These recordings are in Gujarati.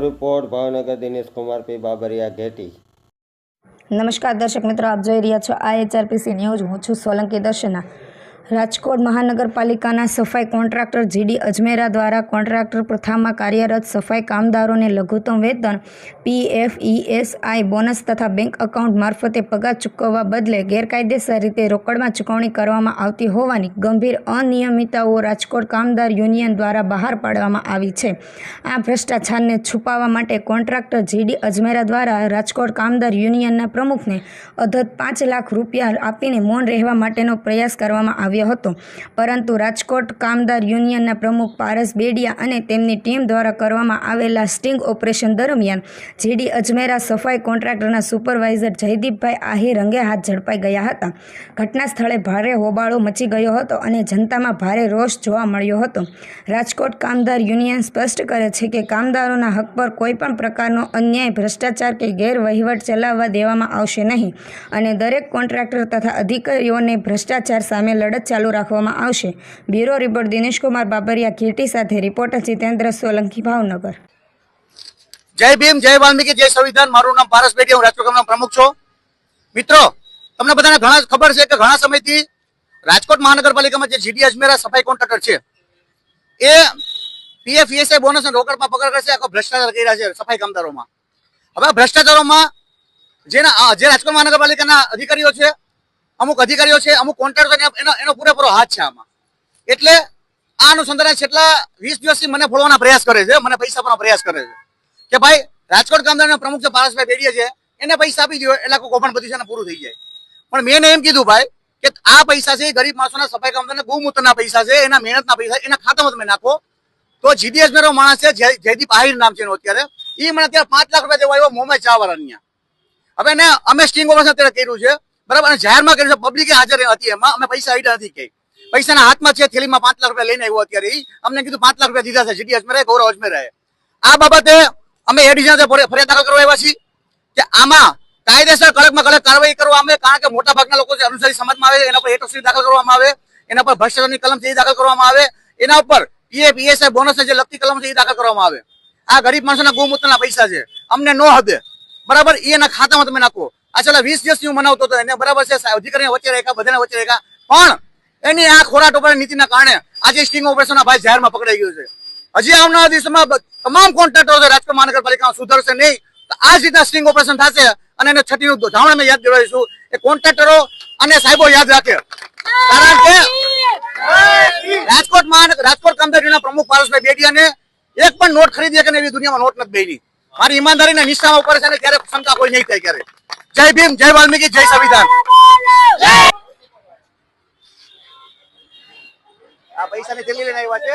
Report Bhavnagar Dinesh Kumar P Babariya Gheti. નમસ્કાર દર્શક મિત્રો, આપ જોઈ રહ્યા છો આઈએચઆરપીસી ન્યૂઝ. હું છું સોલંકી દર્શના. રાજકોટ મહાનગરપાલિકાના સફાઈ કોન્ટ્રાક્ટર જીડી અજમેરા દ્વારા કોન્ટ્રાક્ટર પ્રથામાં કાર્યરત સફાઈ કામદારોને લઘુત્તમ વેતન, પીએફઈએસઆઈ બોનસ તથા બેંક એકાઉન્ટ મારફતે પગાર ચૂકવવા બદલે ગેરકાયદેસર રીતે રોકડમાં ચૂકવણી કરવામાં આવતી હોવાની ગંભીર અનિયમિતતાઓ રાજકોટ કામદાર યુનિયન દ્વારા બહાર પાડવામાં આવી છે. આ ભ્રષ્ટાચારને છુપાવવા માટે કોન્ટ્રાક્ટર જીડી અજમેરા દ્વારા રાજકોટ કામદાર યુનિયનના પ્રમુખને અધત પાંચ લાખ રૂપિયા આપીને મૌન રહેવા માટેનો પ્રયાસ કરવામાં આવ્યો હતો. પરંતુ રાજકોટ કામદાર યુનિયનના પ્રમુખ પારસ બેડિયા અને તેમની ટીમ દ્વારા કરવામાં આવેલા સ્ટિંગ ઓપરેશન દરમિયાન જીડી અજમેરા સફાઈ કોન્ટ્રાક્ટરના સુપરવાઇઝર જયદીપભાઈ આહિર રંગે હાથ ઝડપાઈ ગયા હતા. ઘટના સ્થળે ભારે હોબાળો મચી ગયો હતો અને જનતામાં ભારે રોષ જોવા મળ્યો હતો. રાજકોટ કામદાર યુનિયન સ્પષ્ટ કરે છે કે કામદારોના હક પર કોઈપણ પ્રકારનો અન્યાય, ભ્રષ્ટાચાર કે ગેરવહીવટ ચલાવવા દેવામાં આવશે નહીં અને દરેક કોન્ટ્રાક્ટર તથા અધિકારીઓને ભ્રષ્ટાચાર સામે લડત ચાલુ રાખવામાં આવશે. બ્યુરો રિપોર્ટ દિનેશકુમાર બાબરિયા કીર્તિ સાથે રિપોર્ટર જીતેન્દ્ર સોલંકી, ભાવનગર. જય ભીમ, જય વાલ્મીકી, જય સંવિધાન. મારું નામ પારસ બેડી હું રાજકોટ પ્રમુખ છું. મિત્રો, તમને બધાને ઘણા ખબર છે કે ઘણા સમયથી રાજકોટ મહાનગરપાલિકામાં જે જીડી અજમેરા સફાઈ કોન્ટ્રાક્ટર છે, એ પીએફ ઈએસઆઈ બોનસ અને રોકડમાં પકડ કરશે, આખો ભ્રષ્ટાચાર કરી રહ્યા છે સફાઈ કામદારોમાં. હવે ભ્રષ્ટાચારોમાં જેના જે રાજકોટ મહાનગરપાલિકાના અધિકારીઓ છે અમુક અધિકારીઓ છે, અમુક કોન્ટ્રાક્ટર એનો એનો પૂરેપૂરો હાથ છે આમાં. એટલે આ અનુસંધાને છેલ્લા વીસ દિવસથી મને ફોડવાના પ્રયાસ કરે છે, મને પૈસા આપવાનો પ્રયાસ કરે છે. કે ભાઈ, રાજકોટ કામદારના પ્રમુખ છે પારસભાઈ બેડીએ છે, એને પૈસા આપી દો એટલે કોપણ બધું પૂરું થઈ જાય. પણ મેં એમ કીધું ભાઈ, કે આ પૈસા છે ગરીબ માણસોના, સફાઈ કામદારના ગૌમૂત્રના પૈસા છે, એના મહેનતના પૈસા એના ખાતામાં તમે નાખો. તો જીડીએસ મેરો માણસ છે, જય- જયદીપ આહિર નામ છે એનું અત્યારે. એ મને અત્યારે પાંચ લાખ રૂપિયા દેવા આવ્યો મોમે ચા વાળાની હવે ને અમે સ્ટિંગ ઓપરેશન અત્યારે કર્યું છે. બરાબર? જાહેરમાં કર્યું છે પબ્લિકે હાજર હતી એમાં. અમે પૈસા આઈડા નથી કે. પૈસાના હાથમાં છે, થેલીમાં પાંચ લાખ રૂપિયા લઈને આવ્યો અત્યારે અમને કીધું પાંચ લાખ રૂપિયા દીધા છે જીડી અજમેરાએ ગૌરવ અજમેરાએ આ બાબતે અમે એ ડિઝાઇન ફરિયાદ દાખલ કરવા આવ્યા છીએ કે આમાં કાયદેસર કડકમાં કડક કાર્યવાહી કરવા અમે, કારણ કે મોટા ભાગના લોકો જે અનુસારી સમાજમાં આવે એના પર એટોસિટી દાખલ કરવામાં આવે, એના પર ભ્રષ્ટાચારની કલમ છે એ દાખલ કરવામાં આવે, એના ઉપર પીએફ ઈએસઆઈ બોનસ જે લગતી કલમ છે એ દાખલ કરવામાં આવે. આ ગરીબ માણસોના ગૌમૂત્રના પૈસા છે. અમને નો હદે. બરાબર? એના ખાતામાં તમે નાખો. આ છેલ્લા વીસ દિવસથી હું મનાવતો હતો, એને બરાબર છે અધિકારીને વચ્ચે રેખા, બધાને વચ્ચે રેખા. પણ એની આ ખોરા ઉપર નીતિના કારણે આજે સ્ટિંગ ઓપરેશન ભાઈ જાહેરમાં પકડાઈ ગયું છે. હજી આવનારા દિવસમાં તમામ કોન્ટ્રાક્ટરો રાજકોટ મહાનગરપાલિકામાં સુધરશે નહીં. આ જ રીતના સ્ટિંગ ઓપરેશન થશે અને એને છઠ્ઠીનું ધાવણ અમે યાદ દિલાવીશું એ કોન્ટ્રાક્ટરો અને સાહેબો યાદ રાખે. કારણ કે રાજકોટ મહાનગર રાજકોટ કામદારીના પ્રમુખ પારસભાઈ બેડિયાને એક પણ નોટ ખરીદી કે એવી દુનિયામાં નોટ નથી બેની. મારી ઈમાનદારીના નિષ્ઠામાં ઉપર છે ને ત્યારે શંકા કોઈ નહીં થાય ક્યારે જય ભીમ જય વાલ્મીકી જય સંવિધાન. આ પૈસાની થેલી લઈને આવ્યા છે.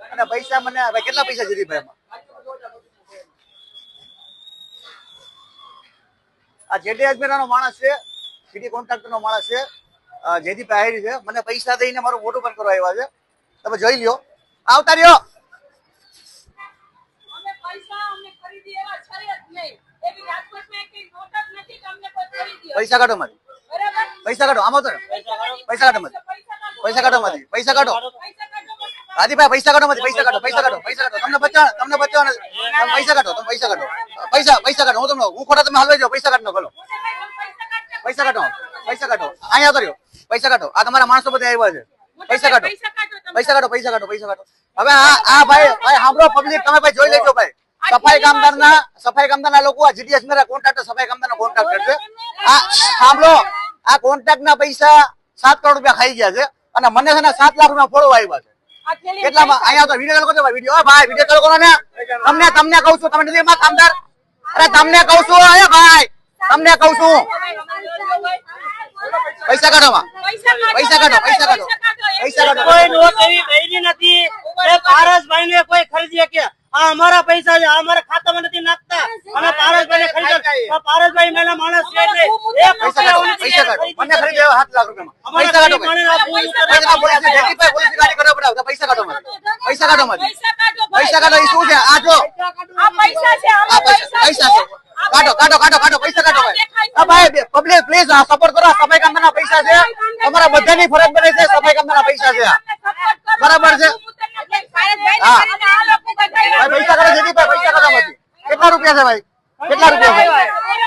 અને પૈસા મને કેટલા પૈસા જીધી ભાઈ? આ જેડી અજમેરાનો માણસ છે સીડી કોન્ટ્રાક્ટર નો માણસ છે અ, જયદીપ આહિરી છે. મને પૈસા દઈને મારું મોટું પણ કરવા આવ્યા છે. તમે જોઈ લ્યો. આવતા રહ્યો. અમે પૈસા અમને ખરીદી એવા છે જ નહીં. પૈસા કાઢો મારી પૈસા કાઢો આમાં તો પૈસા કાઢો મારી પૈસા કાઢો મારી પૈસા કાઢો પૈસા કાઢો પૈસા કાઢો મારી પૈસા કાઢો પૈસા કાઢો પૈસા કાઢો તમને બચાવ તમને બચાવ પૈસા કાઢો તમે પૈસા કાઢો પૈસા પૈસા કાઢો હું તમને હું ખોટા તમે હાલવાઈ જાઓ પૈસા કાઢો ખોલો પૈસા કાઢો. પૈસા કાઢો અહીંયા તો રહ્યો પૈસા કાઢો આ તમારા માણસો બધા આવ્યા છે પૈસા કાઢો પૈસા કાઢો પૈસા કાઢો પૈસા કાઢો હવે આ આ ભાઈ ભાઈ સાંભળો પબ્લિક તમે ભાઈ જોઈ લેજો ભાઈ સફાઈ કામદારના સફાઈ કામદારના લોકો આ જીડીએસ મેરા કોન્ટ્રાક્ટર સફાઈ કામદારનો કોન્ટ્રાક્ટર છે. આ સાંભળો આ કોન્ટ્રાક્ટના પૈસા સાત કરોડ રૂપિયા ખાઈ ગયા છે અને મને છે ને સાત લાખ રૂપિયા ફોડો આવ્યા છે. કેટલામાં? અહીંયા તો વીડિયો કોલ ભાઈ વીડિયો ભાઈ વીડિયો કોલ કરો ને. તમને તમને કહું છું તમે નથી એમાં કામદાર? અરે તમને કહું છું અરે ભાઈ તમને કહું છું. પૈસા કાઢો માં પૈસા કાઢો પૈસા કાઢો પૈસા કાઢો. કોઈ નોટ એવી નથી. એ પારસભાઈ ને કોઈ ખરીદી કે? આ અમારા પૈસા છે આ અમારા ખાતામાં નથી નાખતા. અને પારસભાઈ ખરીદ પારસભાઈ મેલા માણસ છે પૈસા કાઢો. ઓછી પૈસા કાઢો. મને લાખ રૂપિયામાં. પૈસા કાઢો. પૈસા પૈસા કાઢો પૈસા કાઢો માં પૈસા કાઢો ભાઈ. પૈસા કાઢો એ શું છે? આ જો. આ પૈસા છે આ પૈસા પૈસા છે. કાઢો કાઢો કાઢો કાઢો પૈસા કાઢો ભાઈ. ભાઈ પબ્લિક પ્લીઝ આ સપોર્ટ કરો. આ સફાઈ કામદારના પૈસા છે. તમારા બધાની ફરજ બને છે સફાઈ કામદારના પૈસા છે. બરાબર છે? હા. ભાઈ, પૈસા કાઢો જયદીપભાઈ પૈસા કાઢો માંથી કેટલા રૂપિયા છે ભાઈ? કેટલા રૂપિયા છે?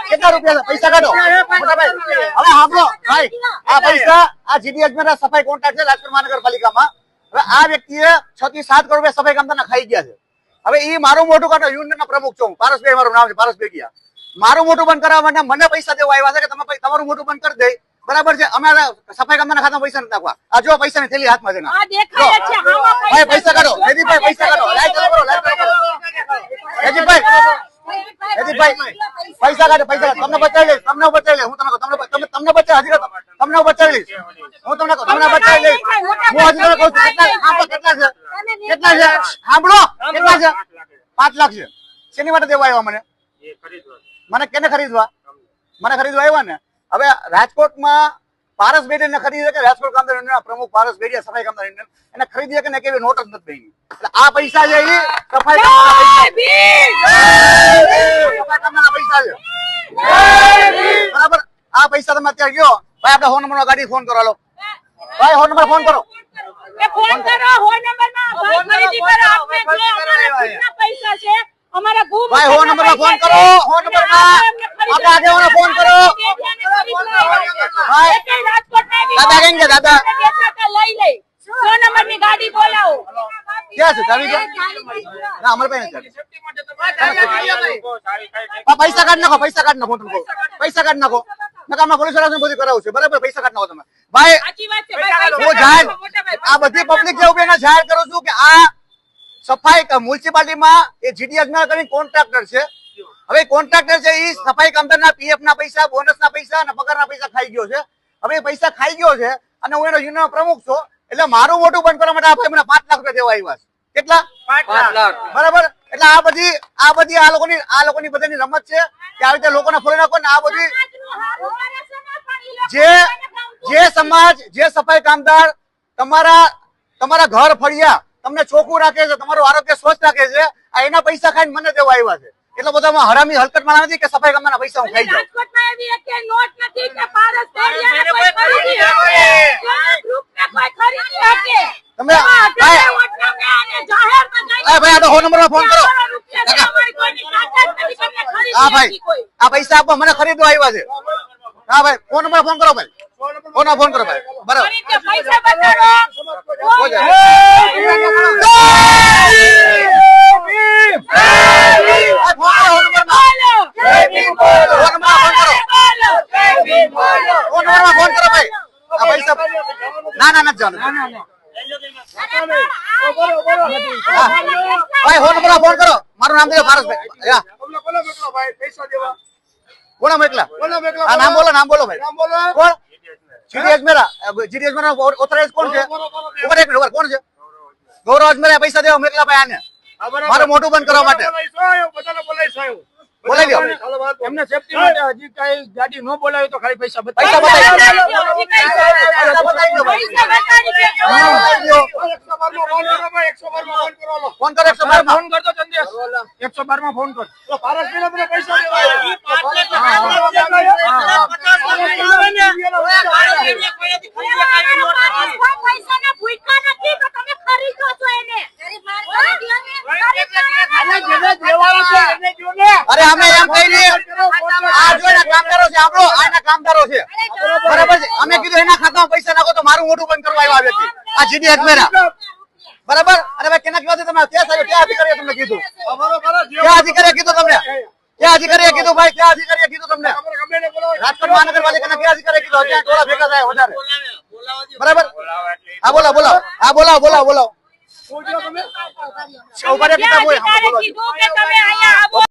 કેટલા રૂપિયા છે? પૈસા કાઢો. મોટા ભાઈ, હવે સાંભળો, ભાઈ, આ પૈસા આ જીડી અજમેરના સફાઈ કોન્ટ્રાક્ટ છે રાજકોટ મહાનગરપાલિકામાં. હવે આ વ્યક્તિએ છ થી સાત કરોડ સફાઈ કામદારના ખાઈ ગયા છે. હવે એ મારું મોટું કાઢો યુનિયનના પ્રમુખ છું. પારસભાઈ મારું નામ છે, પારસભાઈ ગયા. મારું મોટું બંધ કરવા માટે મને પૈસા દેવા આવ્યા છે કે તમે તમારું મોટું બંધ કરી દે. બરાબર છે? અમે સફાઈ કામદારના ખાતા પૈસા નથી નાખવા. આ જો પૈસાની થેલી હાથમાં છે ના. આ દેખાય જ છે આમાં ભાઈ પૈસા કાઢો. રેજીભાઈ પૈસા કાઢો. લાઈટ ચાલુ કરો લાઈટ ચાલુ કરો જયદીપભાઈ જયદીપભાઈ પૈસા કાઢો પૈસા તમને બચાવી લઈશ તમને બચાવી લઈશ. હું તમને કહું, તમને તમને તમને બચાવી હજી તમને બચાવી લઈશ. હું તમને તમને બચાવી લઈશ. હું હજી તમને કહું કેટલા સાંભળો, કેટલા છે? કેટલા છે? સાંભળો કેટલા છે? પાંચ લાખ છે. શેની માટે દેવા આવ્યા મને? મને કેને ખરીદવા? મને ખરીદવા આવ્યા ને? હવે રાજકોટમાં પારસ બેડીને ખરીદી કે રાજકોટ કામદાર યુનિયનના પ્રમુખ પારસ બેડિયા સફાઈ કામદાર યુનિયન એને ખરીદી કે કેવી નોટ જ નથી એટલે આ પૈસા છે એ સફાઈ સફાઈ કામદારના પૈસા છે. બરાબર? આ પૈસા તમે અત્યારે ગયો ભાઈ આપણે ફોન નંબર ગાડી ફોન કરો લો ભાઈ ફોન નંબર ફોન કરો. એ ફોન કરો હો નંબરમાં. ભાઈ ખરીદી કરો આપણે જે અમારા પૈસા છે. અમારા ગુમ ભાઈ ફોન નંબરમાં ફોન કરો ફોન નંબરમાં આપણા આગેવાનો ફોન કરો ભાઈ. દાદા કેમ છે દાદા? લઈ લઈ. સો નંબરની ગાડી બોલાવો. ક્યાં છે ચાવી ક્યાં ના અમર ભાઈ. પૈસા કાઢ નાખો પૈસા કાઢ નાખો તમે. પૈસા કાઢ નાખો. નકામા પોલીસ વાળાને બધું કરાવું છે. બરાબર પૈસા કાઢ નાખો તમે. ભાઈ સાચી વાત છે ભાઈ હું જાહેર કાઢો, મોટા ભાઈ. આ બધી પબ્લિક જે ઊભી જાહેર કરું છું કે આ સફાઈ મ્યુનિસિપાલિટીમાં એ જીડી અજમેર કરીને કોન્ટ્રાક્ટર છે. હવે કોન્ટ્રાક્ટર છે એ સફાઈ કામદારના પીએફ ના પૈસા બોનસ ના પૈસા અને પગારના પૈસા ખાઈ ગયો છે. હવે પૈસા ખાઈ ગયો છે અને હું એનો યુનિયન પ્રમુખ છું એટલે મારું મોટું બંધ કરવા માટે આ ભાઈ મને પાંચ લાખ રૂપિયા દેવા આવ્યા છે. કેટલા? બરાબર? એટલે આ બધી આ બધી આ લોકોની આ લોકોની બધાની રમત છે કે આવી રીતે લોકોને ફોડી નાખો ને આ બધી જે જે સમાજ જે સફાઈ કામદાર તમારા તમારા ઘર ફળિયા તમને ચોખ્ખું રાખે છે તમારું આરોગ્ય સ્વસ્થ રાખે છે આ એના પૈસા ખાઈને મને દેવા આવ્યા છે. એટલે બધામાં હરામી હલકતમાં નથી કે સફાઈ કામદારના પૈસા હું ખાઈ જાઉં? રાજકોટમાં એવી એકેય નોટ નથી કે પારસ દેડિયાને કોઈ ખરીદી શકે. ગ્રુપને કોઈ ખરીદી શકે. તમે ભાઈ વોટને અમે જાહેરમાં જઈને આ ભાઈ આ તો ફોન નંબરમાં ફોન કરો. હા ભાઈ આ પૈસા આપવા મને ખરીદવા આવ્યા છે. હા ભાઈ ફોન નંબર ફોન કરો ભાઈ. ફોન ફોન કરો ભાઈ. બરાબર. પૈસા બતાડો. હો જાય. આ ફોન કરો, ફોન નંબરમાં. બોલો. ફોન નંબરમાં ફોન કરો બોલો. ફોન નંબરમાં ફોન કરો ભાઈ આ પૈસા ના ના નથી જવાનું ભાઈ ફોન કરો ફોન કરો. મારું નામ દેજો પારસભાઈ હા કોણ મોકલા નામ બોલો નામ બોલો ભાઈ. કોણ? G D Ajmera. G D Ajmera authorise કોણ છે? ઉપર એક મિનિટ, કોણ છે? ગૌરવ અજમેરા પૈસા દેવા મોકલા ભાઈ આને મારું મોટું બંધ કરવા માટે. બોલાવી લો એમને સેફટી માટે હજી કઈ ગાડી ન બોલાવી તો ખાલી પૈસા પૈસા બતાવી ફોન કરો ફોન કરો એકસો બાર ફોન કરતો ચંદેશ એકસો બારમાં ફોન કર. પૈસા કોઈ પૈસાના ભૂખ્યા નથી તો તમે ખરીદો છો એને. અરે અમે એમ કહીએ આ જો એના કામદારો છે આપણો આ એના કામદારો છે બરાબર છે અમે કીધું એના ખાતામાં પૈસા નાખો તો મારું મોઢું બંધ કરવા આવ્યા વ્યક્તિ આ જીડી અજમેરા બરાબર? અરે ભાઈ કેના કહેવાથી તમે ક્યાં સાહેબ ક્યાં અધિકારીએ તમને કીધું? ક્યાં અધિકારીએ કીધું તમને? ક્યાં અધિકારીએ કીધું ભાઈ? ક્યાં અધિકારીએ કીધું તમને? રાજકોટ મહાનગરપાલિકાના ક્યાં અધિકારીએ કીધું? ત્યાં ટોળા ભેગા થાય વધારે. બરાબર? હા બોલાવો બોલાવો. હા બોલાવો બોલાવો બોલાવો. ઊભા રહ્યા બોલો. કીધું કે તમે અહીંયા આવો.